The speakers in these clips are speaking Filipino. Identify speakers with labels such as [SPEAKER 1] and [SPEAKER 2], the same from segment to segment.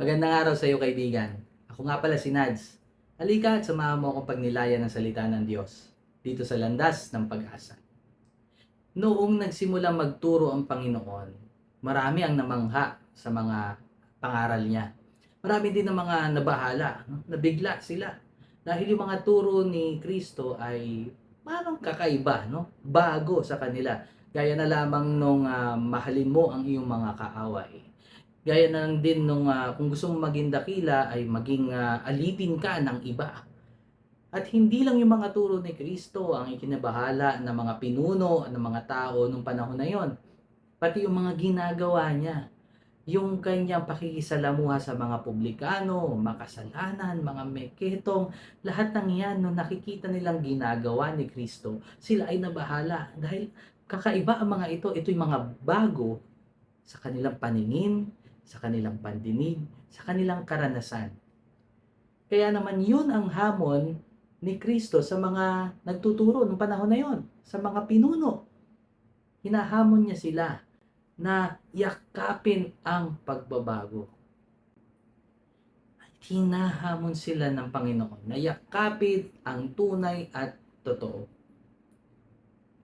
[SPEAKER 1] Magandang araw sa iyo kaibigan. Ako nga pala si Nads. Halika at samahan mo akong pagnilayan ng salita ng Diyos dito sa landas ng pag-asa. Noong nagsimula magturo ang Panginoon, marami ang namangha sa mga pangaral niya. Marami din ang mga nabahala, no? nabigla sila. Dahil yung mga turo ni Kristo ay parang kakaiba, no? bago sa kanila. Gaya na lamang nung ah, mahalin mo ang iyong mga kaaway. Gaya na lang din nung ah, kung gusto mong maging dakila ay maging ah, alipin ka ng iba. At hindi lang yung mga turo ni Kristo ang ikinabahala ng mga pinuno ng mga tao nung panahon na yon. Pati yung mga ginagawa niya. Yung kanyang pakikisalamuha sa mga publikano, makasalanan, mga meketong, lahat ng yan nung nakikita nilang ginagawa ni Kristo, sila ay nabahala. Dahil kakaiba ang mga ito, ito yung mga bago sa kanilang paningin, sa kanilang pandinig, sa kanilang karanasan. Kaya naman yun ang hamon ni Kristo sa mga nagtuturo ng panahon na yon, sa mga pinuno. Hinahamon niya sila na yakapin ang pagbabago. Hinahamon sila ng Panginoon na yakapin ang tunay at totoo.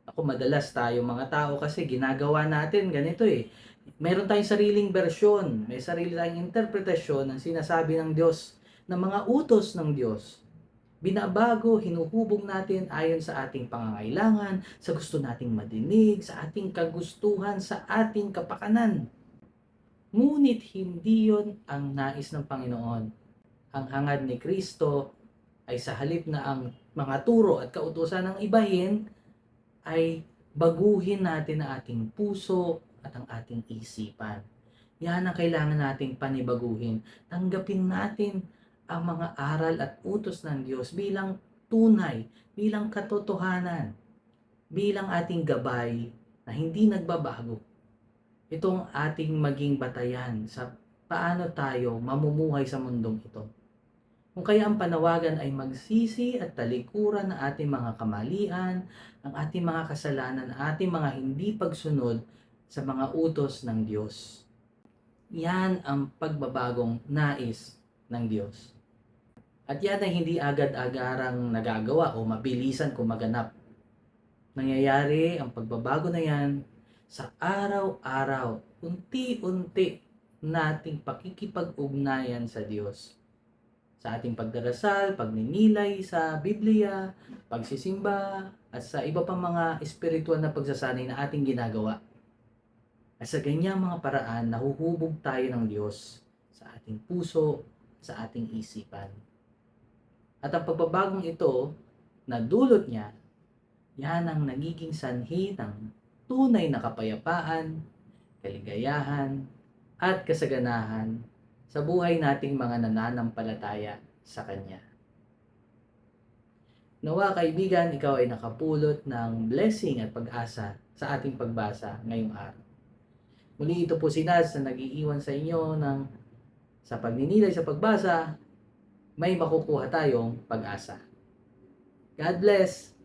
[SPEAKER 1] Ako madalas tayo mga tao kasi ginagawa natin ganito eh. Meron tayong sariling bersyon, may sarili tayong interpretasyon ng sinasabi ng Diyos, ng mga utos ng Diyos binabago, hinuhubog natin ayon sa ating pangangailangan, sa gusto nating madinig, sa ating kagustuhan, sa ating kapakanan. Ngunit hindi yon ang nais ng Panginoon. Ang hangad ni Kristo ay sa halip na ang mga turo at kautusan ng ibahin ay baguhin natin ang ating puso at ang ating isipan. Yan ang kailangan nating panibaguhin. Tanggapin natin ang mga aral at utos ng Diyos bilang tunay, bilang katotohanan, bilang ating gabay na hindi nagbabago. Itong ating maging batayan sa paano tayo mamumuhay sa mundong ito. Kung kaya ang panawagan ay magsisi at talikuran ng ating mga kamalian, ang ating mga kasalanan, ang ating mga hindi pagsunod sa mga utos ng Diyos. Yan ang pagbabagong nais ng Diyos. At yan ay hindi agad-agarang nagagawa o mabilisan kung maganap. Nangyayari ang pagbabago na yan sa araw-araw, unti-unti nating pakikipag-ugnayan sa Diyos. Sa ating pagdarasal, pagninilay sa Biblia, pagsisimba, at sa iba pang mga espiritual na pagsasanay na ating ginagawa. At sa ganyang mga paraan, nahuhubog tayo ng Diyos sa ating puso, sa ating isipan. At ang pagbabagong ito na dulot niya, yan ang nagiging sanhi ng tunay na kapayapaan, kaligayahan, at kasaganahan sa buhay nating mga nananampalataya sa Kanya. Nawa kaibigan, ikaw ay nakapulot ng blessing at pag-asa sa ating pagbasa ngayong araw. Muli ito po si Naz na nag-iiwan sa inyo ng sa pagninilay sa pagbasa may makukuha tayong pag-asa. God bless!